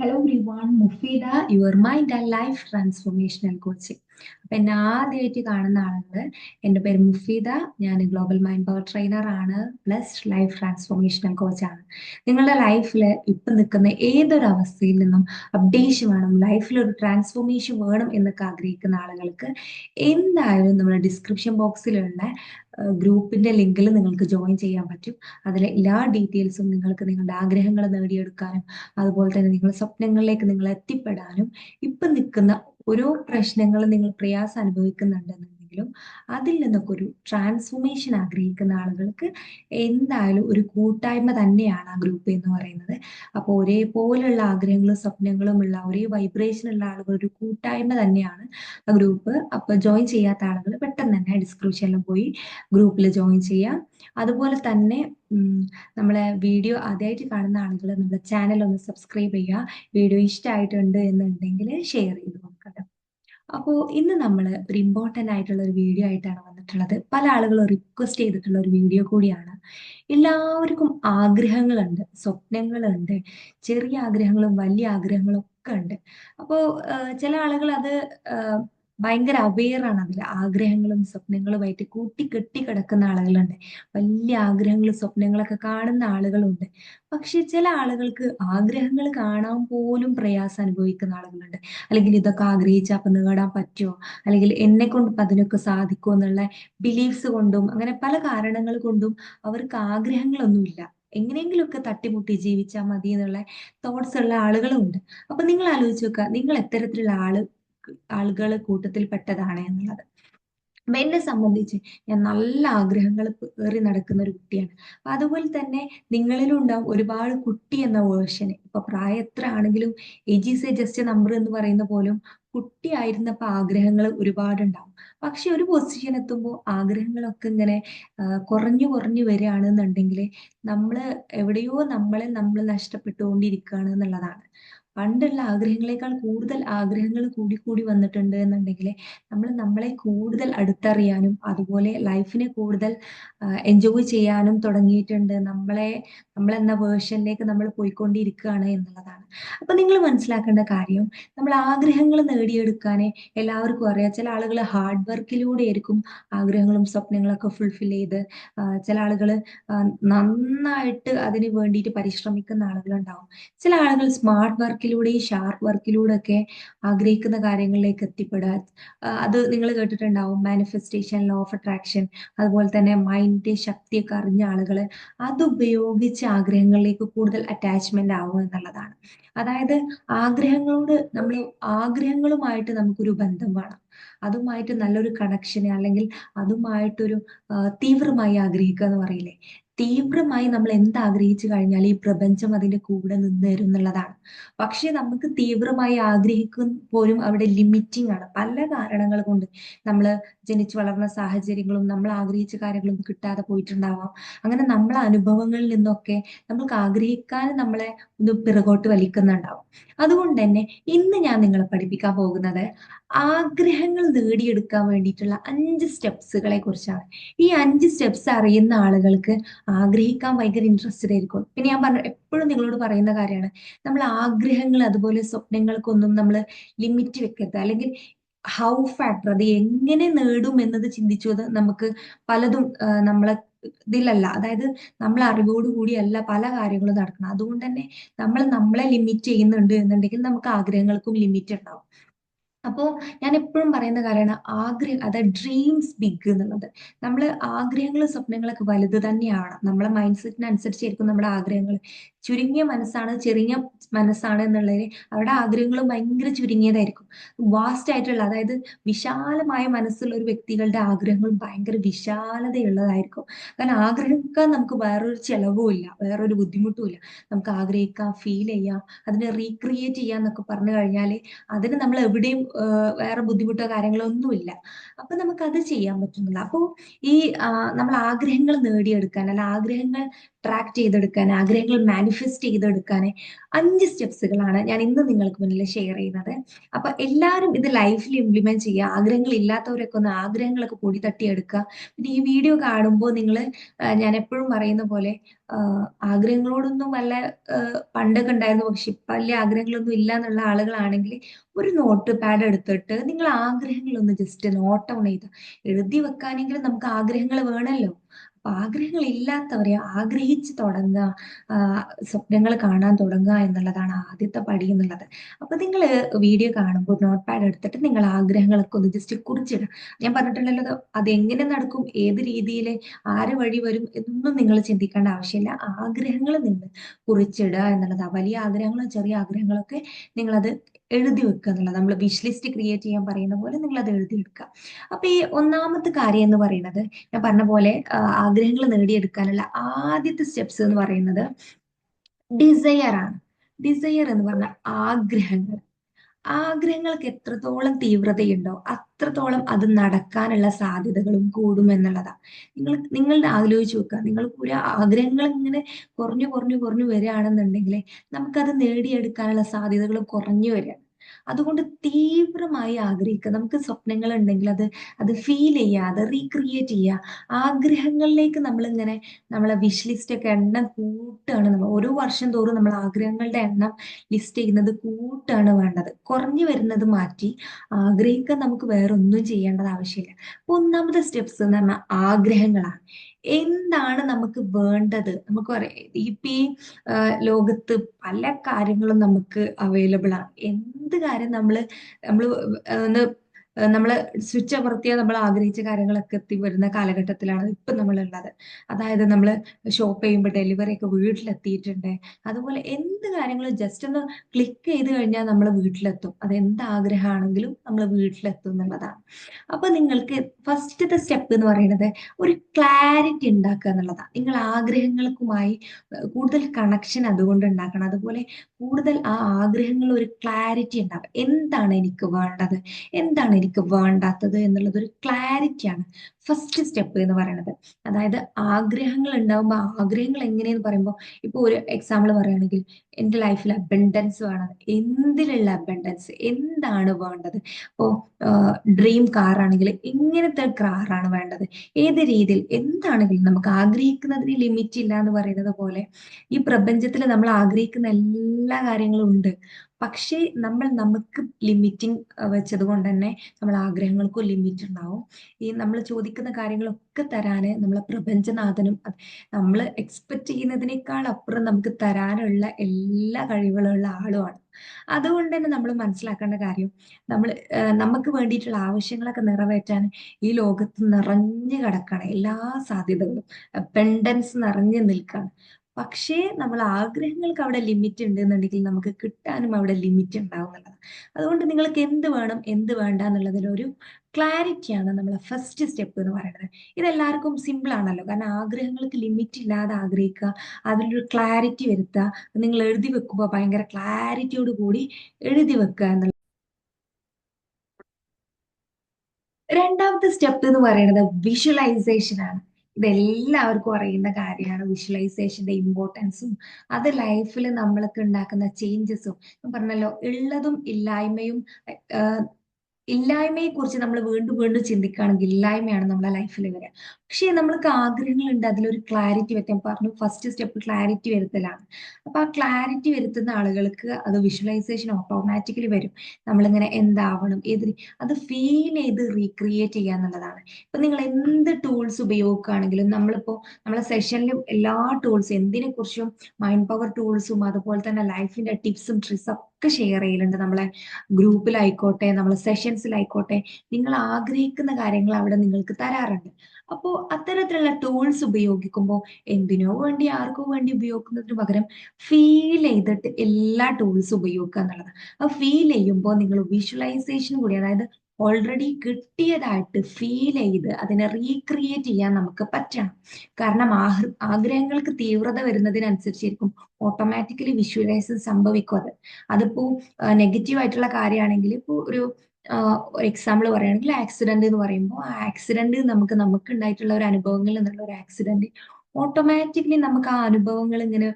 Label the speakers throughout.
Speaker 1: Hello everyone, Mufida, your Mind and Life Transformational Coaching. അപ്പൊ എന്നെ ആദ്യമായിട്ട് കാണുന്ന ആളുകൾ എന്റെ പേര് മുഫീദ. ഞാൻ ഗ്ലോബൽ മൈൻഡ് പവർ ട്രെയിനർ ആണ് പ്ലസ് ലൈഫ് ട്രാൻസ്ഫോർമേഷണൽ കോച്ചാണ് നിങ്ങളുടെ ലൈഫിൽ ഇപ്പം നിൽക്കുന്ന ഏതൊരു അവസ്ഥയിൽ നിന്നും അപ്ഡേഷൻ വേണം ലൈഫിൽ ഒരു ട്രാൻസ്ഫോർമേഷൻ വേണം എന്നൊക്കെ ആഗ്രഹിക്കുന്ന ആളുകൾക്ക് എന്തായാലും നമ്മുടെ ഡിസ്ക്രിപ്ഷൻ ബോക്സിലുള്ള ഗ്രൂപ്പിന്റെ ലിങ്കിൽ നിങ്ങൾക്ക് ജോയിൻ ചെയ്യാൻ പറ്റും. അതിലെ എല്ലാ ഡീറ്റെയിൽസും നിങ്ങൾക്ക് നിങ്ങളുടെ ആഗ്രഹങ്ങൾ നേടിയെടുക്കാനും അതുപോലെ തന്നെ നിങ്ങളുടെ സ്വപ്നങ്ങളിലേക്ക് നിങ്ങൾ എത്തിപ്പെടാനും ഇപ്പം നിൽക്കുന്ന ഓരോ പ്രശ്നങ്ങൾ നിങ്ങൾ പ്രയാസം അനുഭവിക്കുന്നുണ്ടെന്നുണ്ടെങ്കിലും അതിൽ നിന്നൊക്കെ ഒരു ട്രാൻസ്ഫോർമേഷൻ ആഗ്രഹിക്കുന്ന ആളുകൾക്ക് എന്തായാലും ഒരു കൂട്ടായ്മ തന്നെയാണ് ആ ഗ്രൂപ്പ് എന്ന് പറയുന്നത്. അപ്പോൾ ഒരേപോലെയുള്ള ആഗ്രഹങ്ങളും സ്വപ്നങ്ങളും ഉള്ള ഒരേ വൈബ്രേഷൻ ഉള്ള ആളുകൾ ഒരു കൂട്ടായ്മ തന്നെയാണ് ആ ഗ്രൂപ്പ് അപ്പോൾ ജോയിൻ ചെയ്യാത്ത ആളുകൾ പെട്ടെന്ന് തന്നെ ഡിസ്ക്രിപ്ഷനിൽ പോയി ഗ്രൂപ്പിൽ ജോയിൻ ചെയ്യാം. അതുപോലെ തന്നെ നമ്മളെ വീഡിയോ ആദ്യമായിട്ട് കാണുന്ന ആളുകൾ നമ്മുടെ ചാനൽ ഒന്ന് സബ്സ്ക്രൈബ് ചെയ്യുക. വീഡിയോ ഇഷ്ടമായിട്ടുണ്ട് എന്നുണ്ടെങ്കിൽ ഷെയർ ചെയ്ത് നോക്കട്ടെ അപ്പോൾ ഇന്ന് നമ്മൾ ഒരു ഇമ്പോർട്ടന്റ് ആയിട്ടുള്ള ഒരു വീഡിയോ ആയിട്ടാണ് വന്നിട്ടുള്ളത്. പല ആളുകളും റിക്വസ്റ്റ് ചെയ്തിട്ടുള്ള ഒരു വീഡിയോ കൂടിയാണ്. എല്ലാവർക്കും ആഗ്രഹങ്ങളുണ്ട് സ്വപ്നങ്ങളുണ്ട് ചെറിയ ആഗ്രഹങ്ങളും വലിയ ആഗ്രഹങ്ങളും ഒക്കെ ഉണ്ട്. അപ്പോൾ ചില ആളുകൾ അത് ഭയങ്കര അവെയറാണ് അതിൽ ആഗ്രഹങ്ങളും സ്വപ്നങ്ങളുമായിട്ട് കൂട്ടി കെട്ടി കിടക്കുന്ന ആളുകളുണ്ട്. വലിയ ആഗ്രഹങ്ങളും സ്വപ്നങ്ങളൊക്കെ കാണുന്ന ആളുകളുണ്ട്. പക്ഷെ ചില ആളുകൾക്ക് ആഗ്രഹങ്ങൾ കാണാൻ പോലും പ്രയാസം അനുഭവിക്കുന്ന ആളുകളുണ്ട്. അല്ലെങ്കിൽ ഇതൊക്കെ ആഗ്രഹിച്ചാൽ അപ്പം നേടാൻ പറ്റുമോ അല്ലെങ്കിൽ എന്നെ കൊണ്ട് അതിനൊക്കെ സാധിക്കുമോ എന്നുള്ള ബിലീഫ്സ് കൊണ്ടും അങ്ങനെ പല കാരണങ്ങൾ കൊണ്ടും അവർക്ക് ആഗ്രഹങ്ങളൊന്നുമില്ല. എങ്ങനെയെങ്കിലുമൊക്കെ തട്ടിമുട്ടി ജീവിച്ചാൽ മതി എന്നുള്ള തോട്ട്സ് ഉള്ള ആളുകളുണ്ട് അപ്പൊ നിങ്ങൾ ആലോചിച്ച് നോക്കുക. നിങ്ങൾ എത്തരത്തിലുള്ള ആൾ ആളുകൾ കൂട്ടത്തിൽ പെട്ടതാണ് എന്നുള്ളത്. അപ്പൊ എന്നെ സംബന്ധിച്ച് ഞാൻ നല്ല ആഗ്രഹങ്ങൾ ഏറി നടക്കുന്ന ഒരു കുട്ടിയാണ്. അപ്പൊ അതുപോലെ തന്നെ നിങ്ങളിലും ഉണ്ടാവും ഒരുപാട് കുട്ടി എന്ന വേർഷന്. ഇപ്പൊ പ്രായം എത്ര ആണെങ്കിലും എജി സെ ജസ്റ്റ് നമ്പർ എന്ന് പറയുന്ന പോലും കുട്ടി ആയിരുന്നപ്പോ ആഗ്രഹങ്ങൾ ഒരുപാടുണ്ടാവും പക്ഷെ ഒരു പൊസിഷൻ എത്തുമ്പോൾ ആഗ്രഹങ്ങളൊക്കെ ഇങ്ങനെ കുറഞ്ഞു കുറഞ്ഞു വരികയാണെന്നുണ്ടെങ്കിൽ നമ്മൾ എവിടെയോ നമ്മളെ നമ്മൾ നഷ്ടപ്പെട്ടുകൊണ്ടിരിക്കുകയാണ് എന്നുള്ളതാണ്. പണ്ടുള്ള ആഗ്രഹങ്ങളെക്കാൾ കൂടുതൽ ആഗ്രഹങ്ങൾ കൂടി കൂടി വന്നിട്ടുണ്ട് എന്നുണ്ടെങ്കിൽ നമ്മൾ നമ്മളെ കൂടുതൽ അടുത്തറിയാനും അതുപോലെ ലൈഫിനെ കൂടുതൽ എൻജോയ് ചെയ്യാനും തുടങ്ങിയിട്ടുണ്ട്. നമ്മളെ നമ്മളെന്ന വേർഷനിലേക്ക് നമ്മൾ പോയിക്കൊണ്ടിരിക്കുകയാണ് എന്നുള്ളതാണ്. അപ്പൊ നിങ്ങൾ മനസ്സിലാക്കേണ്ട കാര്യം നമ്മൾ ആഗ്രഹങ്ങൾ നേടിയെടുക്കാനേ എല്ലാവർക്കും അറിയാം. ചില ആളുകൾ ഹാർഡ് വർക്കിലൂടെ ആയിരിക്കും ആഗ്രഹങ്ങളും സ്വപ്നങ്ങളൊക്കെ ഫുൾഫിൽ ചെയ്ത് ചില ആളുകൾ നന്നായിട്ട് അതിന് വേണ്ടിയിട്ട് പരിശ്രമിക്കുന്ന ആളുകളുണ്ടാവും. ചില ആളുകൾ സ്മാർട്ട് വർക്കിലൂടെയും ഷാർപ്പ് വർക്കിലൂടെ ഒക്കെ ആഗ്രഹിക്കുന്ന കാര്യങ്ങളിലേക്ക് എത്തിപ്പെടുക. അത് നിങ്ങൾ കേട്ടിട്ടുണ്ടാവും. മാനിഫെസ്റ്റേഷൻ ലോ ഓഫ് അട്രാക്ഷൻ അതുപോലെ തന്നെ മൈൻഡിന്റെ ശക്തിയൊക്കെ അറിഞ്ഞ ആളുകൾ അത് ഉപയോഗിച്ച് ആഗ്രഹങ്ങളിലേക്ക് കൂടുതൽ അറ്റാച്ച്മെന്റ് ആവും എന്നുള്ളതാണ്. അതായത് ആഗ്രഹങ്ങളോട് നമ്മൾ ആഗ്രഹങ്ങളുമായിട്ട് നമുക്കൊരു ബന്ധം വേണം. അതുമായിട്ട് നല്ലൊരു കണക്ഷന് അല്ലെങ്കിൽ അതുമായിട്ടൊരു തീവ്രമായി ആഗ്രഹിക്കുക എന്ന് പറയില്ലേ? തീവ്രമായി നമ്മൾ എന്ത് ആഗ്രഹിച്ചു കഴിഞ്ഞാൽ ഈ പ്രപഞ്ചം അതിന്റെ കൂടെ നിന്ന് തരും എന്നുള്ളതാണ്. പക്ഷെ നമുക്ക് തീവ്രമായി ആഗ്രഹിക്കും പോലും അവിടെ ലിമിറ്റിംഗ് ആണ്. പല കാരണങ്ങൾ കൊണ്ട് നമ്മൾ ജനിച്ചു വളർന്ന സാഹചര്യങ്ങളും നമ്മൾ ആഗ്രഹിച്ച കാര്യങ്ങളും കിട്ടാതെ പോയിട്ടുണ്ടാവാം. അങ്ങനെ നമ്മളെ അനുഭവങ്ങളിൽ നിന്നൊക്കെ നമുക്ക് ആഗ്രഹിക്കാൻ നമ്മളെ ഒന്ന് പിറകോട്ട് വലിക്കുന്നുണ്ടാവും. അതുകൊണ്ട് തന്നെ ഇന്ന് ഞാൻ നിങ്ങളെ പഠിപ്പിക്കാൻ പോകുന്നത് ആഗ്രഹങ്ങൾ നേടിയെടുക്കാൻ വേണ്ടിയിട്ടുള്ള അഞ്ച് സ്റ്റെപ്സുകളെ കുറിച്ചാണ്. ഈ അഞ്ച് സ്റ്റെപ്സ് അറിയുന്ന ആളുകൾക്ക് ആഗ്രഹിക്കാൻ ഭയങ്കര ഇൻട്രസ്റ്റഡ് ആയിരിക്കും. പിന്നെ ഞാൻ പറഞ്ഞു എപ്പോഴും നിങ്ങളോട് പറയുന്ന കാര്യമാണ്. നമ്മൾ ആഗ്രഹങ്ങൾ അതുപോലെ സ്വപ്നങ്ങൾക്കൊന്നും നമ്മൾ ലിമിറ്റ് വെക്കരുത്. അല്ലെങ്കിൽ ഹൗ ഫാക്ടർ അത് എങ്ങനെ നേടും എന്നത് ചിന്തിച്ചു അത് നമുക്ക് പലതും നമ്മളെ ഇതിലല്ല. അതായത് നമ്മൾ അറിവോട് കൂടിയല്ല പല കാര്യങ്ങളും നടക്കണം അതുകൊണ്ട് തന്നെ നമ്മൾ നമ്മളെ ലിമിറ്റ് ചെയ്യുന്നുണ്ട് എന്നുണ്ടെങ്കിൽ നമുക്ക് ആഗ്രഹങ്ങൾക്കും ലിമിറ്റ് ഉണ്ടാവും. അപ്പോൾ ഞാൻ എപ്പോഴും പറയുന്ന കാര്യമാണ് ആഗ്രഹം അതായത് ഡ്രീംസ് ബിഗ് എന്നുള്ളത്. നമ്മൾ ആഗ്രഹങ്ങളും സ്വപ്നങ്ങളൊക്കെ വലുത് തന്നെയാണ്. നമ്മളെ മൈൻഡ് സെറ്റിനനുസരിച്ചായിരിക്കും നമ്മുടെ ആഗ്രഹങ്ങൾ ചുരുങ്ങിയ മനസ്സാണ് ചെറിയ മനസ്സാണ് എന്നുള്ളതിന് അവരുടെ ആഗ്രഹങ്ങളും ഭയങ്കര ചുരുങ്ങിയതായിരിക്കും. വാസ്റ്റ് ആയിട്ടുള്ള അതായത് വിശാലമായ മനസ്സുള്ള ഒരു വ്യക്തികളുടെ ആഗ്രഹങ്ങൾ ഭയങ്കര വിശാലതയുള്ളതായിരിക്കും. കാരണം ആഗ്രഹിക്കാൻ നമുക്ക് വേറൊരു ചെലവും ഇല്ല വേറൊരു ബുദ്ധിമുട്ടും ഇല്ല. നമുക്ക് ആഗ്രഹിക്കാം ഫീൽ ചെയ്യാം അതിനെ റീക്രിയേറ്റ് ചെയ്യാം എന്നൊക്കെ പറഞ്ഞു കഴിഞ്ഞാൽ അതിന് നമ്മൾ എവിടെയും വേറെ ബുദ്ധിമുട്ടോ കാര്യങ്ങളോ ഒന്നുമില്ല അപ്പൊ നമുക്ക് അത് ചെയ്യാൻ പറ്റുന്നില്ല അപ്പോൾ ഈ നമ്മൾ ആഗ്രഹങ്ങൾ നേടിയെടുക്കാൻ അല്ല ആഗ്രഹങ്ങൾ ട്രാക്ക് ചെയ്തെടുക്കാൻ ആഗ്രഹങ്ങൾ മാനിഫെസ്റ്റ് ചെയ്തെടുക്കാൻ അഞ്ച് സ്റ്റെപ്സുകളാണ് ഞാൻ ഇന്ന് നിങ്ങൾക്ക് മുന്നിൽ ഷെയർ ചെയ്യുന്നത്. അപ്പൊ എല്ലാവരും ഇത് ലൈഫിൽ ഇംപ്ലിമെന്റ് ചെയ്യുക ആഗ്രഹങ്ങൾ ഇല്ലാത്തവരൊക്കെ ഒന്ന് ആഗ്രഹങ്ങളൊക്കെ പൊടി തട്ടിയെടുക്കുക പിന്നെ ഈ വീഡിയോ കാണുമ്പോൾ നിങ്ങൾ ഞാൻ എപ്പോഴും പറയുന്ന പോലെ ആഗ്രഹങ്ങളോടൊന്നും വല്ല പണ്ടൊക്കെ ഉണ്ടായിരുന്നു. പക്ഷെ ഇപ്പം വലിയ ആഗ്രഹങ്ങളൊന്നും ഇല്ല എന്നുള്ള ആളുകളാണെങ്കിൽ ഒരു നോട്ട് പാഡ് എടുത്തിട്ട് നിങ്ങൾ ആഗ്രഹങ്ങളൊന്ന് ജസ്റ്റ് നോട്ട് ഡൗൺ ചെയ്ത്. എഴുതി വെക്കാനെങ്കിലും നമുക്ക് ആഗ്രഹങ്ങൾ വേണമല്ലോ. ആഗ്രഹങ്ങൾ ഇല്ലാത്തവരെ ആഗ്രഹിച്ച് തുടങ്ങുക സ്വപ്നങ്ങൾ കാണാൻ തുടങ്ങുക എന്നുള്ളതാണ് ആദ്യത്തെ പടി എന്നുള്ളത്. അപ്പൊ നിങ്ങൾ വീഡിയോ കാണുമ്പോൾ നോട്ട് പാഡ് എടുത്തിട്ട് നിങ്ങൾ ആഗ്രഹങ്ങളൊക്കെ ഒന്ന് ജസ്റ്റ് കുറിച്ചിടുക. ഞാൻ പറഞ്ഞിട്ടുണ്ടല്ലോ അത് എങ്ങനെ നടക്കും ഏത് രീതിയിൽ ആര് വഴി വരും എന്നൊന്നും നിങ്ങൾ ചിന്തിക്കേണ്ട ആവശ്യമില്ല. ആഗ്രഹങ്ങൾ നിങ്ങൾ കുറിച്ചിടുക എന്നുള്ളതാണ് വലിയ ആഗ്രഹങ്ങളും ചെറിയ ആഗ്രഹങ്ങളൊക്കെ നിങ്ങളത് എഴുതി വെക്കുക എന്നുള്ളത്. നമ്മൾ വിഷ് ലിസ്റ്റ് ക്രിയേറ്റ് ചെയ്യാൻ പറയുന്ന പോലെ നിങ്ങൾ അത് എഴുതി വെക്കുക അപ്പൊ ഈ ഒന്നാമത്തെ കാര്യം എന്ന് പറയുന്നത് ഞാൻ പറഞ്ഞ പോലെ ആഗ്രഹങ്ങൾ നേടിയെടുക്കാനുള്ള ആദ്യത്തെ സ്റ്റെപ്സ് എന്ന് പറയുന്നത് ഡിസയർ ആണ്. ഡിസയർ എന്ന് പറഞ്ഞ ആഗ്രഹങ്ങൾ. ആഗ്രഹങ്ങൾക്ക് എത്രത്തോളം തീവ്രതയുണ്ടോ അത്രത്തോളം അത് നടക്കാനുള്ള സാധ്യതകളും കൂടും എന്നുള്ളതാണ് നിങ്ങൾ നിങ്ങളുടെ ആലോചിച്ച് നോക്കുക. നിങ്ങൾ ഒരു ആഗ്രഹങ്ങൾ ഇങ്ങനെ കുറഞ്ഞു കുറഞ്ഞു കുറഞ്ഞു വരികയാണെന്നുണ്ടെങ്കിൽ നമുക്കത് നേടിയെടുക്കാനുള്ള സാധ്യതകൾ കുറഞ്ഞു വരികയാണ്. അതുകൊണ്ട് തീവ്രമായി ആഗ്രഹിക്കുക. നമുക്ക് സ്വപ്നങ്ങൾ ഉണ്ടെങ്കിൽ അത് അത് ഫീൽ ചെയ്യുക അത് റീക്രിയേറ്റ് ചെയ്യുക. ആഗ്രഹങ്ങളിലേക്ക് നമ്മളിങ്ങനെ നമ്മളെ വിഷ് ലിസ്റ്റ് ഒക്കെ എണ്ണം കൂട്ടാണ് നമ്മൾ ഓരോ വർഷം തോറും നമ്മൾ ആഗ്രഹങ്ങളുടെ എണ്ണം ലിസ്റ്റ് ചെയ്യുന്നത് കൂട്ടാണ് വേണ്ടത്. കുറഞ്ഞു വരുന്നത് മാറ്റി ആഗ്രഹിക്കാൻ നമുക്ക് വേറെ ഒന്നും ചെയ്യേണ്ടത് ആവശ്യമില്ല. ഒന്നാമത്തെ സ്റ്റെപ്സ് എന്ന് പറഞ്ഞാൽ ആഗ്രഹങ്ങളാണ്. എന്താണ് നമുക്ക് വേണ്ടത്? നമുക്ക് പറയാം. ഇപ്പൊ ഈ ലോകത്ത് പല കാര്യങ്ങളും നമുക്ക് അവൈലബിൾ ആണ്. എന്ത് കാര്യം നമ്മൾ നമ്മൾ ഒന്ന് നമ്മൾ സ്വിച്ച് അമർത്തിയാൽ നമ്മൾ ആഗ്രഹിച്ച കാര്യങ്ങളൊക്കെ എത്തി വരുന്ന കാലഘട്ടത്തിലാണ് ഇപ്പം നമ്മളുള്ളത്. അതായത് നമ്മൾ ഷോപ്പ് ചെയ്യുമ്പോൾ ഡെലിവറി ഒക്കെ വീട്ടിലെത്തിയിട്ടുണ്ട്. അതുപോലെ എന്ത് കാര്യങ്ങളും ജസ്റ്റ് ഒന്ന് ക്ലിക്ക് ചെയ്ത് കഴിഞ്ഞാൽ നമ്മൾ വീട്ടിലെത്തും. അത് എന്ത് ആഗ്രഹമാണെങ്കിലും നമ്മൾ വീട്ടിലെത്തും എന്നുള്ളതാണ്. അപ്പൊ നിങ്ങൾക്ക് ഫസ്റ്റത്തെ സ്റ്റെപ്പ് എന്ന് പറയുന്നത് ഒരു ക്ലാരിറ്റി ഉണ്ടാക്കുക എന്നുള്ളതാണ്. നിങ്ങൾ ആഗ്രഹങ്ങൾക്കുമായി കൂടുതൽ കണക്ഷൻ അതുകൊണ്ട് ഉണ്ടാക്കണം. അതുപോലെ കൂടുതൽ ആ ആഗ്രഹങ്ങൾ ഒരു ക്ലാരിറ്റി ഉണ്ടാവുക. എന്താണ് എനിക്ക് വേണ്ടത്? എന്താണ് എനിക്ക് വേണ്ടാത്തത് എന്നുള്ളത് ഒരു ക്ലാരിറ്റിയാണ് ഫസ്റ്റ് സ്റ്റെപ്പ് എന്ന് പറയുന്നത് അതായത് ആഗ്രഹങ്ങൾ ഉണ്ടാകുമ്പോൾ ആഗ്രഹങ്ങൾ എങ്ങനെയെന്ന് പറയുമ്പോൾ ഇപ്പോൾ ഒരു എക്സാമ്പിൾ പറയുകയാണെങ്കിൽ എന്റെ ലൈഫിൽ അബൻഡൻസ് വേണം. എന്തിലുള്ള അബൻഡൻസ് എന്താണ് വേണ്ടത്? ഇപ്പോൾ ഡ്രീം കാറാണെങ്കിൽ എങ്ങനത്തെ കാറാണ് വേണ്ടത്? ഏത് രീതിയിൽ? എന്താണെങ്കിലും നമുക്ക് ആഗ്രഹിക്കുന്നതിന് ലിമിറ്റ് ഇല്ല എന്ന് പറയുന്നത് പോലെ ഈ പ്രപഞ്ചത്തിൽ നമ്മൾ ആഗ്രഹിക്കുന്ന എല്ലാ കാര്യങ്ങളും ഉണ്ട്. പക്ഷേ നമ്മൾ നമുക്ക് ലിമിറ്റിങ് വെച്ചത് കൊണ്ട് തന്നെ നമ്മൾ ആഗ്രഹങ്ങൾക്കും ലിമിറ്റ് ഉണ്ടാവും. ഈ നമ്മൾ ചോദിക്കുന്ന കാര്യങ്ങളൊക്കെ തരാന് നമ്മളെ പ്രപഞ്ചനാഥനും നമ്മൾ എക്സ്പെക്ട് ചെയ്യുന്നതിനേക്കാൾ അപ്പുറം നമുക്ക് തരാനുള്ള എല്ലാ കഴിവുകളുള്ള ആളുമാണ്. അതുകൊണ്ട് തന്നെ നമ്മൾ മനസ്സിലാക്കേണ്ട കാര്യം നമ്മൾ നമുക്ക് വേണ്ടിയിട്ടുള്ള ആവശ്യങ്ങളൊക്കെ നിറവേറ്റാൻ ഈ ലോകത്ത് നിറഞ്ഞു കിടക്കണം എല്ലാ സാധ്യതകളും. പെൻഡൻസ് നിറഞ്ഞു നിൽക്കാണ്. പക്ഷേ നമ്മൾ ആഗ്രഹങ്ങൾക്ക് അവിടെ ലിമിറ്റ് ഉണ്ട് എന്നുണ്ടെങ്കിൽ നമുക്ക് കിട്ടാനും അവിടെ ലിമിറ്റ് ഉണ്ടാവും എന്നുള്ളതാണ്. അതുകൊണ്ട് നിങ്ങൾക്ക് എന്ത് വേണം എന്ത് വേണ്ട എന്നുള്ളതിലൊരു ക്ലാരിറ്റിയാണ് നമ്മളെ ഫസ്റ്റ് സ്റ്റെപ്പ് എന്ന് പറയുന്നത്. ഇതെല്ലാവർക്കും സിമ്പിൾ ആണല്ലോ. കാരണം ആഗ്രഹങ്ങൾക്ക് ലിമിറ്റ് ഇല്ലാതെ ആഗ്രഹിക്കുക അതിലൊരു ക്ലാരിറ്റി വരുത്തുക നിങ്ങൾ എഴുതി വെക്കുമ്പോൾ ഭയങ്കര ക്ലാരിറ്റിയോട് കൂടി എഴുതി വെക്കുക എന്നുള്ള രണ്ടാമത്തെ സ്റ്റെപ്പ് എന്ന് പറയുന്നത് വിഷ്വലൈസേഷൻ ആണ്. ഇതെല്ലാവർക്കും അറിയുന്ന കാര്യമാണ് വിഷ്വലൈസേഷന്റെ ഇമ്പോർട്ടൻസും അത് ലൈഫിൽ നമ്മൾക്ക് ഉണ്ടാക്കുന്ന ചേഞ്ചസും പറഞ്ഞല്ലോ ഉള്ളതും ഇല്ലായ്മയും ഇല്ലായ്മയെ കുറിച്ച് നമ്മൾ വീണ്ടും വീണ്ടും ചിന്തിക്കുകയാണെങ്കിൽ ഇല്ലായ്മയാണ് നമ്മളെ ലൈഫിൽ വരിക. പക്ഷേ നമ്മൾക്ക് ആഗ്രഹങ്ങളുണ്ട്. അതിലൊരു ക്ലാരിറ്റി വരുത്താൻ. പറഞ്ഞു ഫസ്റ്റ് സ്റ്റെപ്പ് ക്ലാരിറ്റി വരുത്തലാണ്. അപ്പൊ ആ ക്ലാരിറ്റി വരുത്തുന്ന ആളുകൾക്ക് അത് വിഷ്വലൈസേഷൻ ഓട്ടോമാറ്റിക്കലി വരും. നമ്മളിങ്ങനെ എന്താവണം ഏത് അത് ഫീൽ ചെയ്ത് റീക്രിയേറ്റ് ചെയ്യുക എന്നുള്ളതാണ്. ഇപ്പൊ നിങ്ങൾ എന്ത് ടൂൾസ് ഉപയോഗിക്കുകയാണെങ്കിലും നമ്മളിപ്പോ നമ്മളെ സെഷനിലും എല്ലാ ടൂൾസും എന്തിനെ കുറിച്ചും മൈൻഡ് പവർ ടൂൾസും അതുപോലെ തന്നെ ലൈഫിന്റെ ടിപ്സും ട്രിക്സും ഒക്കെ ഷെയർ ചെയ്യലുണ്ട് നമ്മളെ ഗ്രൂപ്പിലായിക്കോട്ടെ നമ്മളെ സെഷൻസിലായിക്കോട്ടെ നിങ്ങൾ ആഗ്രഹിക്കുന്ന കാര്യങ്ങൾ അവിടെ നിങ്ങൾക്ക് തരാറുണ്ട്. അപ്പോൾ അത്തരത്തിലുള്ള ടൂൾസ് ഉപയോഗിക്കുമ്പോൾ എന്തിനോ വേണ്ടി ആർക്കോ വേണ്ടി ഉപയോഗിക്കുന്നതിന് പകരം ഫീൽ ചെയ്തിട്ട് എല്ലാ ടൂൾസും ഉപയോഗിക്കുക എന്നുള്ളത് ആ ഫീൽ ചെയ്യുമ്പോൾ നിങ്ങൾ വിഷ്വലൈസേഷൻ കൂടി അതായത് ഓൾറെഡി കിട്ടിയതായിട്ട് ഫീൽ ചെയ്ത് അതിനെ റീക്രിയേറ്റ് ചെയ്യാൻ നമുക്ക് പറ്റണം. കാരണം ആഗ്രഹങ്ങൾക്ക് തീവ്രത വരുന്നതിനനുസരിച്ചിരിക്കും ഓട്ടോമാറ്റിക്കലി വിഷ്വലൈസ് സംഭവിക്കും അത്. അതിപ്പോ നെഗറ്റീവ് ആയിട്ടുള്ള കാര്യമാണെങ്കിൽ ഇപ്പോൾ ഒരു എക്സാമ്പിൾ പറയുകയാണെങ്കിൽ ആക്സിഡന്റ് എന്ന് പറയുമ്പോൾ ആ ആക്സിഡന്റ് നമുക്ക് നമുക്ക് ഉണ്ടായിട്ടുള്ള ഒരു അനുഭവങ്ങളിൽ നിന്നുള്ള ഒരു ആക്സിഡന്റ് ഓട്ടോമാറ്റിക്കലി നമുക്ക് ആ അനുഭവങ്ങൾ ഇങ്ങനെ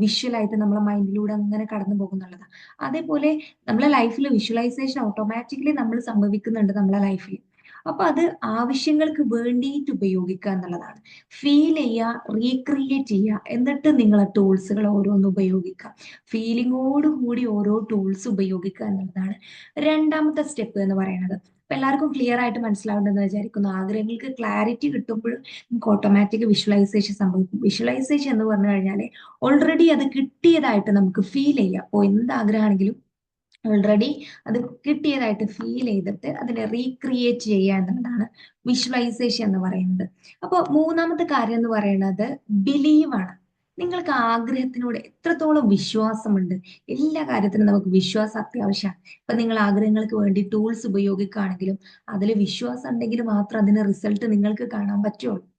Speaker 1: വിഷ്വലായിട്ട് നമ്മളെ മൈൻഡിലൂടെ അങ്ങനെ കടന്നു പോകുന്നുള്ളതാണ് അതേപോലെ നമ്മളെ ലൈഫിൽ വിഷ്വലൈസേഷൻ ഓട്ടോമാറ്റിക്കലി നമ്മൾ സംഭവിക്കുന്നുണ്ട് നമ്മളെ ലൈഫിൽ അപ്പൊ അത് ആവശ്യങ്ങൾക്ക് വേണ്ടിയിട്ട് ഉപയോഗിക്കുക എന്നുള്ളതാണ്. ഫീൽ ചെയ്യുക റീക്രിയേറ്റ് ചെയ്യുക എന്നിട്ട് നിങ്ങൾ ആ ടൂൾസുകൾ ഓരോന്ന് ഉപയോഗിക്കുക. ഫീലിങ്ങോട് കൂടി ഓരോ ടൂൾസ് ഉപയോഗിക്കുക എന്നുള്ളതാണ് രണ്ടാമത്തെ സ്റ്റെപ്പ് എന്ന് പറയുന്നത്. അപ്പൊ എല്ലാവർക്കും ക്ലിയർ ആയിട്ട് മനസ്സിലാവുണ്ടെന്ന് വിചാരിക്കുന്നു. ആഗ്രഹങ്ങൾക്ക് ക്ലാരിറ്റി കിട്ടുമ്പോൾ നമുക്ക് ഓട്ടോമാറ്റിക് വിഷ്വലൈസേഷൻ സംഭവിക്കും. വിഷ്വലൈസേഷൻ എന്ന് പറഞ്ഞു കഴിഞ്ഞാൽ ഓൾറെഡി അത് കിട്ടിയതായിട്ട് നമുക്ക് ഫീൽ ചെയ്യാം. അപ്പോൾ എന്ത് ആഗ്രഹമാണെങ്കിലും ഓൾറെഡി അത് കിട്ടിയതായിട്ട് ഫീൽ ചെയ്തിട്ട് അതിനെ റീക്രിയേറ്റ് ചെയ്യുക എന്നുള്ളതാണ് വിഷ്വലൈസേഷൻ എന്ന് പറയുന്നത്. അപ്പോൾ മൂന്നാമത്തെ കാര്യം എന്ന് പറയുന്നത് ബിലീവ് ആണ്. നിങ്ങൾക്ക് ആഗ്രഹത്തിനോട് എത്രത്തോളം വിശ്വാസമുണ്ട്? എല്ലാ കാര്യത്തിനും നമുക്ക് വിശ്വാസം അത്യാവശ്യമാണ്. ഇപ്പൊ നിങ്ങൾ ആഗ്രഹങ്ങൾക്ക് വേണ്ടി ടൂൾസ് ഉപയോഗിക്കുകയാണെങ്കിലും അതിൽ വിശ്വാസം ഉണ്ടെങ്കിൽ മാത്രം അതിന് റിസൾട്ട് നിങ്ങൾക്ക് കാണാൻ പറ്റുള്ളൂ.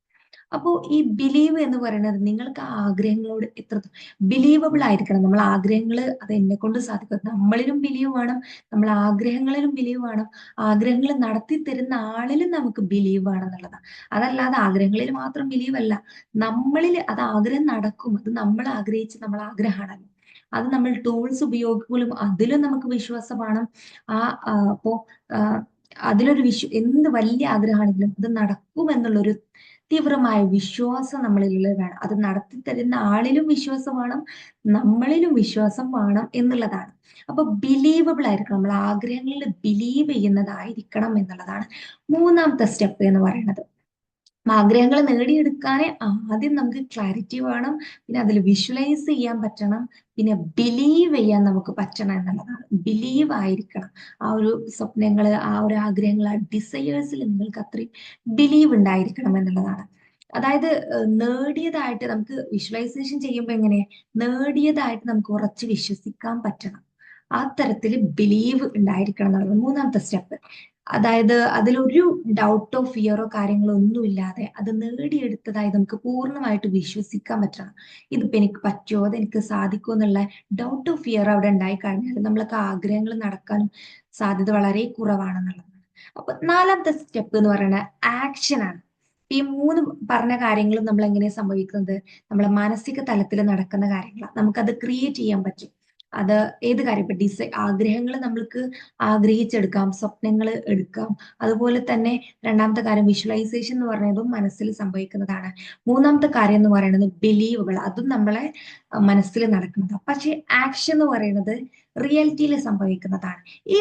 Speaker 1: അപ്പോൾ ഈ ബിലീവ് എന്ന് പറയുന്നത് നിങ്ങൾക്ക് ആ ആഗ്രഹങ്ങളോട് എത്ര ബിലീവബിൾ ആയിരിക്കണം. നമ്മൾ ആഗ്രഹങ്ങൾ അത് എന്നെ കൊണ്ട് സാധിക്കും നമ്മളിലും ബിലീവ് വേണം. നമ്മൾ ആഗ്രഹങ്ങളിലും ബിലീവ് വേണം. ആഗ്രഹങ്ങൾ നടത്തി തരുന്ന ആളിലും നമുക്ക് ബിലീവ് വേണമെന്നുള്ളതാണ് അതല്ലാതെ ആഗ്രഹങ്ങളിൽ മാത്രം ബിലീവ് അല്ല. നമ്മളിൽ അത് ആഗ്രഹം നടക്കും. അത് നമ്മൾ ആഗ്രഹിച്ച് നമ്മൾ ആഗ്രഹമാണല്ലോ. അത് നമ്മൾ ടൂൾസ് ഉപയോഗിക്കുമ്പോഴും അതിലും നമുക്ക് വിശ്വാസമാണ് ആ അപ്പോ അതിലൊരു വിശ്വ എന്ത് വലിയ ആഗ്രഹമാണെങ്കിലും അത് നടക്കും എന്നുള്ളൊരു തീവ്രമായ വിശ്വാസം നമ്മളിൽ വേണം. അത് നടത്തി തരുന്ന ആളിലും വിശ്വാസം വേണം നമ്മളിലും വിശ്വാസം വേണം എന്നുള്ളതാണ്. അപ്പൊ ബിലീവബിൾ ആയിരിക്കണം. നമ്മൾ ആഗ്രഹങ്ങളിൽ ബിലീവ് ചെയ്യുന്നതായിരിക്കണം എന്നുള്ളതാണ് മൂന്നാമത്തെ സ്റ്റെപ്പ് എന്ന് പറയുന്നത്. ആഗ്രഹങ്ങൾ നേടിയെടുക്കാനേ ആദ്യം നമുക്ക് ക്ലാരിറ്റി വേണം. പിന്നെ അതിൽ വിഷ്വലൈസ് ചെയ്യാൻ പറ്റണം. പിന്നെ ബിലീവ് ചെയ്യാൻ നമുക്ക് പറ്റണം എന്നുള്ളതാണ്. ബിലീവ് ആയിരിക്കണം. ആ ഒരു സ്വപ്നങ്ങൾ ആ ഒരു ആഗ്രഹങ്ങൾ ആ ഡിസയേഴ്സിൽ നിങ്ങൾക്ക് അത്രയും ബിലീവ് ഉണ്ടായിരിക്കണം എന്നുള്ളതാണ്. അതായത് നേടിയതായിട്ട് നമുക്ക് വിഷ്വലൈസേഷൻ ചെയ്യുമ്പോൾ എങ്ങനെ? നേടിയതായിട്ട് നമുക്ക് ഉറച്ച് വിശ്വസിക്കാൻ പറ്റണം. ആ തരത്തിൽ ബിലീവ് ഉണ്ടായിരിക്കണം എന്നുള്ളത് മൂന്നാമത്തെ സ്റ്റെപ്പ് അതായത് അതിലൊരു ഡൗട്ടോ ഫിയറോ കാര്യങ്ങളോ ഒന്നും ഇല്ലാതെ അത് നേടിയെടുത്തതായി നമുക്ക് പൂർണമായിട്ട് വിശ്വസിക്കാൻ പറ്റണം. ഇതിപ്പോ എനിക്ക് പറ്റുമോ അത് എനിക്ക് സാധിക്കുമോ എന്നുള്ള ഡൗട്ട് ഓഫ് ഫിയർ അവിടെ ഉണ്ടായി കഴിഞ്ഞാൽ നമ്മളൊക്കെ ആഗ്രഹങ്ങൾ നടക്കാനും സാധ്യത വളരെ കുറവാണെന്നുള്ളതാണ് അപ്പൊ നാലാമത്തെ സ്റ്റെപ്പ് എന്ന് പറയുന്നത് ആക്ഷൻ ആണ്. ഈ മൂന്ന് പറഞ്ഞ കാര്യങ്ങളും നമ്മൾ എങ്ങനെയാണ് സംഭവിക്കുന്നത്? നമ്മളെ മാനസിക തലത്തിൽ നടക്കുന്ന കാര്യങ്ങളാണ്. നമുക്കത് ക്രിയേറ്റ് ചെയ്യാൻ പറ്റും. അത് ഏത് കാര്യം? ഇപ്പൊ ഡിസൈ ആഗ്രഹങ്ങൾ നമ്മൾക്ക് ആഗ്രഹിച്ചെടുക്കാം സ്വപ്നങ്ങൾ എടുക്കാം. അതുപോലെ തന്നെ രണ്ടാമത്തെ കാര്യം വിഷ്വലൈസേഷൻ എന്ന് പറയുന്നതും മനസ്സിൽ സംഭവിക്കുന്നതാണ്. മൂന്നാമത്തെ കാര്യം എന്ന് പറയുന്നത് ബിലീവുകൾ അതും നമ്മളെ മനസ്സിൽ നടക്കുന്നത്. പക്ഷേ ആക്ഷൻ എന്ന് പറയുന്നത് റിയാലിറ്റിയിൽ സംഭവിക്കുന്നതാണ്. ഈ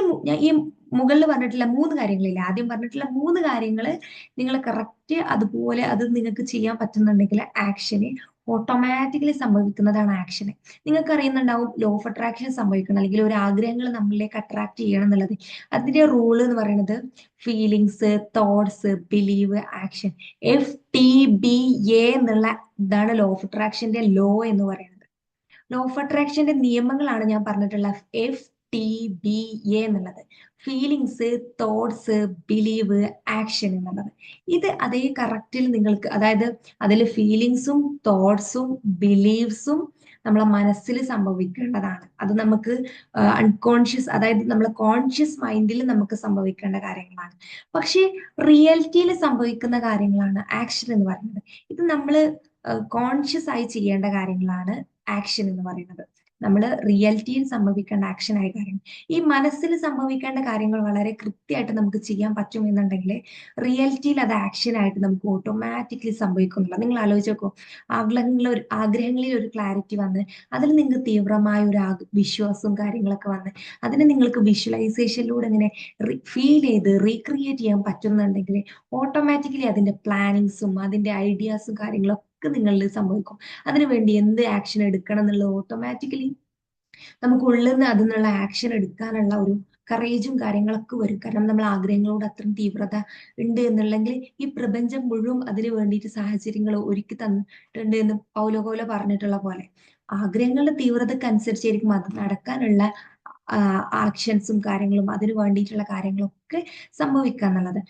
Speaker 1: ഈ മുകളിൽ പറഞ്ഞിട്ടുള്ള മൂന്ന് കാര്യങ്ങളില്ല? ആദ്യം പറഞ്ഞിട്ടുള്ള മൂന്ന് കാര്യങ്ങൾ നിങ്ങൾ കറക്റ്റ് അതുപോലെ അത് നിങ്ങൾക്ക് ചെയ്യാൻ പറ്റുന്നുണ്ടെങ്കിൽ ആക്ഷന് ഓട്ടോമാറ്റിക്കലി സംഭവിക്കുന്നതാണ് ആക്ഷന് നിങ്ങൾക്ക് അറിയുന്നുണ്ടാവും ലോ ഓഫ് അട്രാക്ഷൻ സംഭവിക്കണം അല്ലെങ്കിൽ ഒരു ആഗ്രഹങ്ങൾ നമ്മളിലേക്ക് അട്രാക്ട് ചെയ്യണം എന്നുള്ളത്. അതിന്റെ റൂൾ എന്ന് പറയുന്നത് feelings thoughts believe action F T B A എന്നുള്ള ഇതാണ് ലോ ഓഫ് അട്രാക്ഷന്റെ ലോ എന്ന് പറയുന്നത്. ലോ ഓഫ് അട്രാക്ഷന്റെ നിയമങ്ങളാണ് ഞാൻ പറഞ്ഞിട്ടുള്ള എഫ് ടി ബി എ എന്നുള്ളത്. ഫീലിങ്സ് തോട്ട്സ് ബിലീവ് ആക്ഷൻ എന്നുള്ളത്. ഇത് അതേ കറക്റ്റിൽ നിങ്ങൾക്ക് അതായത് അതിൽ ഫീലിങ്സും തോട്ട്സും ബിലീവ്സും നമ്മളെ മനസ്സിൽ സംഭവിക്കേണ്ടതാണ്. അത് നമുക്ക് അൺകോൺഷ്യസ് അതായത് നമ്മളെ കോൺഷ്യസ് മൈൻഡിൽ നമുക്ക് സംഭവിക്കേണ്ട കാര്യങ്ങളാണ്. പക്ഷേ റിയാലിറ്റിയിൽ സംഭവിക്കുന്ന കാര്യങ്ങളാണ് ആക്ഷൻ എന്ന് പറയുന്നത്. ഇത് നമ്മൾ കോൺഷ്യസ് ആയി ചെയ്യേണ്ട കാര്യങ്ങളാണ് ആക്ഷൻ എന്ന് പറയുന്നത്. നമ്മൾ റിയാലിറ്റിയിൽ സംഭവിക്കേണ്ട ആക്ഷൻ ആയ കാര്യം ഈ മനസ്സിൽ സംഭവിക്കേണ്ട കാര്യങ്ങൾ വളരെ കൃത്യമായിട്ട് നമുക്ക് ചെയ്യാൻ പറ്റുമെന്നുണ്ടെങ്കിൽ റിയാലിറ്റിയിൽ അത് ആക്ഷൻ ആയിട്ട് നമുക്ക് ഓട്ടോമാറ്റിക്കലി സംഭവിക്കുന്നില്ല നിങ്ങൾ ആലോചിച്ച് നോക്കൂ. ആഗ്രഹങ്ങളിൽ ഒരു ആഗ്രഹങ്ങളിൽ ഒരു ക്ലാരിറ്റി വന്ന് അതിൽ നിങ്ങൾക്ക് തീവ്രമായ ഒരു വിശ്വാസവും കാര്യങ്ങളൊക്കെ വന്ന് അതിനെ നിങ്ങൾക്ക് വിഷ്വലൈസേഷനിലൂടെ ഇങ്ങനെ ഫീൽ ചെയ്ത് റീക്രിയേറ്റ് ചെയ്യാൻ പറ്റുന്നുണ്ടെങ്കിൽ ഓട്ടോമാറ്റിക്കലി അതിന്റെ പ്ലാനിങ്സും അതിന്റെ ഐഡിയാസും കാര്യങ്ങളൊക്കെ നിങ്ങളിൽ സംഭവിക്കും. അതിനുവേണ്ടി എന്ത് ആക്ഷൻ എടുക്കണം എന്നുള്ളത് ഓട്ടോമാറ്റിക്കലി നമുക്ക് ഉള്ളിൽ നിന്ന് അതിനുള്ള ആക്ഷൻ എടുക്കാനുള്ള ഒരു കറേജും കാര്യങ്ങളൊക്കെ വരും. കാരണം നമ്മൾ ആഗ്രഹങ്ങളോട് അത്രയും തീവ്രത ഉണ്ട് എന്നുള്ളെങ്കിൽ ഈ പ്രപഞ്ചം മുഴുവൻ അതിന് വേണ്ടിയിട്ട് സാഹചര്യങ്ങൾ ഒരുക്കി തന്നിട്ടുണ്ട് എന്ന് പൗലോ പൗലോകോല പറഞ്ഞിട്ടുള്ള പോലെ. ആഗ്രഹങ്ങളുടെ തീവ്രതക്കനുസരിച്ചായിരിക്കും അത് നടക്കാനുള്ള ആക്ഷൻസും കാര്യങ്ങളും അതിന് വേണ്ടിയിട്ടുള്ള കാര്യങ്ങളൊക്കെ സംഭവിക്കുക എന്നുള്ളത്.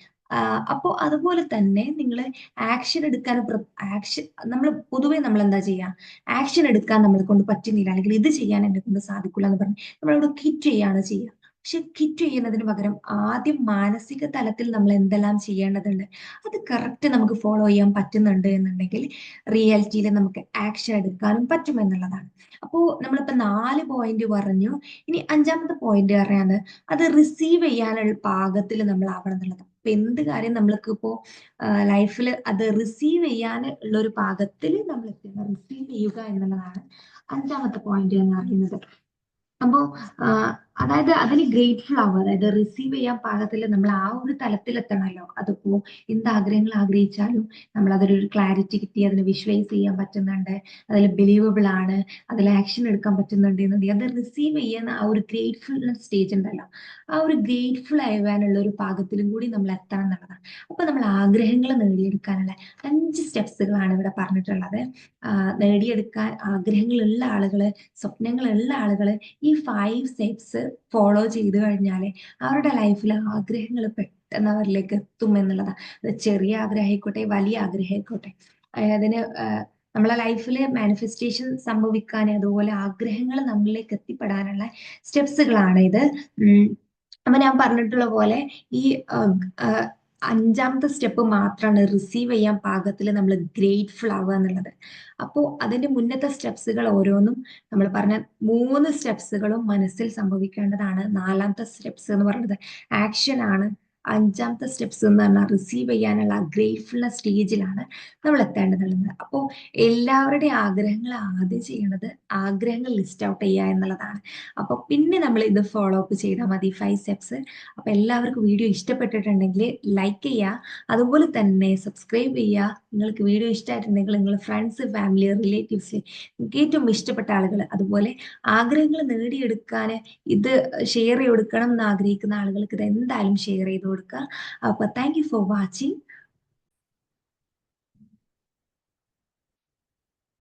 Speaker 1: അപ്പോൾ അതുപോലെ തന്നെ നിങ്ങൾ ആക്ഷൻ എടുക്കാൻ ആക്ഷൻ നമ്മൾ പൊതുവെ നമ്മൾ എന്താ ചെയ്യുക ആക്ഷൻ എടുക്കാൻ നമ്മളെ കൊണ്ട് പറ്റുന്നില്ല. അല്ലെങ്കിൽ ഇത് ചെയ്യാൻ എന്നെ കൊണ്ട് സാധിക്കില്ല എന്ന് പറഞ്ഞ് നമ്മളവിടെ ക്വിറ്റ് ചെയ്യാണ് ചെയ്യുക പക്ഷെ ക്വിറ്റ് ചെയ്യുന്നതിന് പകരം ആദ്യം മാനസിക തലത്തിൽ നമ്മൾ എന്തെല്ലാം ചെയ്യേണ്ടതുണ്ട് അത് കറക്റ്റ് നമുക്ക് ഫോളോ ചെയ്യാൻ പറ്റുന്നുണ്ട് എന്നുണ്ടെങ്കിൽ റിയാലിറ്റിയിൽ നമുക്ക് ആക്ഷൻ എടുക്കാനും പറ്റും എന്നുള്ളതാണ്. അപ്പോൾ നമ്മളിപ്പോൾ നാല് പോയിന്റ് പറഞ്ഞു. ഇനി അഞ്ചാമത്തെ പോയിന്റ് പറയാന്ന് അത് റിസീവ് ചെയ്യാനുള്ള പാകത്തിൽ നമ്മൾ ആവണം എന്നുള്ളത്. അപ്പൊ എന്ത് കാര്യം നമ്മൾക്ക് ഇപ്പോ ലൈഫിൽ അത് റിസീവ് ചെയ്യാൻ ഉള്ള ഒരു പാകത്തിൽ നമ്മൾ എത്തുന്നത് റിസീവ് ചെയ്യുക എന്നുള്ളതാണ് അഞ്ചാമത്തെ പോയിന്റ് എന്ന് പറയുന്നത്. അപ്പോൾ അതായത് അതിന് ഗ്രേറ്റ്ഫുൾ ആവുക. അതായത് റിസീവ് ചെയ്യാൻ പാകത്തിൽ നമ്മൾ ആ ഒരു തലത്തിൽ തലത്തിലെത്തണമല്ലോ അതിപ്പോ എന്ത് ആഗ്രഹങ്ങൾ ആഗ്രഹിച്ചാലും നമ്മൾ അതൊരു ക്ലാരിറ്റി കിട്ടി അതിന് വിഷ്വലൈസ് ചെയ്യാൻ പറ്റുന്നുണ്ട് അതിൽ ബിലീവബിൾ ആണ് അതിൽ ആക്ഷൻ എടുക്കാൻ പറ്റുന്നുണ്ട് എന്നുണ്ടെങ്കിൽ അത് റിസീവ് ചെയ്യുന്ന ആ ഒരു ഗ്രേറ്റ്ഫുൾനെസ് സ്റ്റേജ് ഉണ്ടല്ലോ. ആ ഒരു ഗ്രേറ്റ്ഫുൾ ആവാനുള്ള ഒരു പാകത്തിലും കൂടി നമ്മൾ എത്തണം എന്നുള്ളതാണ്. അപ്പൊ നമ്മൾ ആഗ്രഹങ്ങൾ നേടിയെടുക്കാനുള്ള അഞ്ച് സ്റ്റെപ്സുകളാണ് ഇവിടെ പറഞ്ഞിട്ടുള്ളത്. നേടിയെടുക്കാൻ ആഗ്രഹങ്ങളുള്ള ആളുകൾ സ്വപ്നങ്ങളുള്ള ആളുകൾ ഈ ഫൈവ് സ്റ്റെപ്സ് ഫോളോ ചെയ്ത് കഴിഞ്ഞാൽ അവരുടെ ലൈഫിൽ ആഗ്രഹങ്ങൾ പെട്ടെന്ന് അവരിലേക്ക് എത്തും എന്നുള്ളതാണ് അത് ചെറിയ ആഗ്രഹം ആയിക്കോട്ടെ വലിയ ആഗ്രഹം ആയിക്കോട്ടെ അതിന് നമ്മളെ ലൈഫിൽ മാനിഫെസ്റ്റേഷൻ സംഭവിക്കാൻ അതുപോലെ ആഗ്രഹങ്ങൾ നമ്മളിലേക്ക് എത്തിപ്പെടാനുള്ള സ്റ്റെപ്സുകളാണ് ഇത്. അപ്പൊ ഞാൻ പറഞ്ഞിട്ടുള്ള പോലെ ഈ അഞ്ചാമത്തെ സ്റ്റെപ്പ് മാത്രമാണ് റിസീവ് ചെയ്യാൻ പാകത്തിൽ നമ്മൾ ഗ്രേറ്റ്ഫുൾ ആവുക എന്നുള്ളത്. അപ്പോൾ അതിന്റെ മുന്നത്തെ സ്റ്റെപ്സുകൾ ഓരോന്നും നമ്മൾ പറഞ്ഞ മൂന്ന് സ്റ്റെപ്സുകളും മനസ്സിൽ സംഭവിക്കേണ്ടതാണ്. നാലാമത്തെ സ്റ്റെപ്സ് എന്ന് പറയുന്നത് ആക്ഷൻ ആണ്. അഞ്ചാമത്തെ സ്റ്റെപ്സ് എന്ന് പറഞ്ഞാൽ റിസീവ് ചെയ്യാനുള്ള ഗ്രേറ്റ്ഫുൾനെസ് സ്റ്റേജിലാണ് നമ്മൾ എത്തേണ്ടതുള്ളത്. അപ്പോൾ എല്ലാവരുടെയും ആഗ്രഹങ്ങൾ ആദ്യം ചെയ്യേണ്ടത് ആഗ്രഹങ്ങൾ ലിസ്റ്റ് ഔട്ട് ചെയ്യുക എന്നുള്ളതാണ്. അപ്പോൾ പിന്നെ നമ്മൾ ഇത് ഫോളോ അപ്പ് ചെയ്താൽ മതി ഫൈവ് സ്റ്റെപ്സ് അപ്പോൾ എല്ലാവർക്കും വീഡിയോ ഇഷ്ടപ്പെട്ടിട്ടുണ്ടെങ്കിൽ ലൈക്ക് ചെയ്യുക. അതുപോലെ തന്നെ സബ്സ്ക്രൈബ് ചെയ്യുക. നിങ്ങൾക്ക് വീഡിയോ ഇഷ്ടമായിട്ടുണ്ടെങ്കിൽ നിങ്ങൾ ഫ്രണ്ട്സ് ഫാമിലി റിലേറ്റീവ്സ് നിങ്ങൾക്ക് ഏറ്റവും ഇഷ്ടപ്പെട്ട ആളുകൾ അതുപോലെ ആഗ്രഹങ്ങൾ നേടിയെടുക്കാൻ ഇത് ഷെയർ ചെയ്ത് കൊടുക്കണം എന്ന് ആഗ്രഹിക്കുന്ന ആളുകൾക്ക് ഇത് എന്തായാലും ഷെയർ ചെയ്ത് जोड़कर का आप बताएँगे फॉर वॉचिंग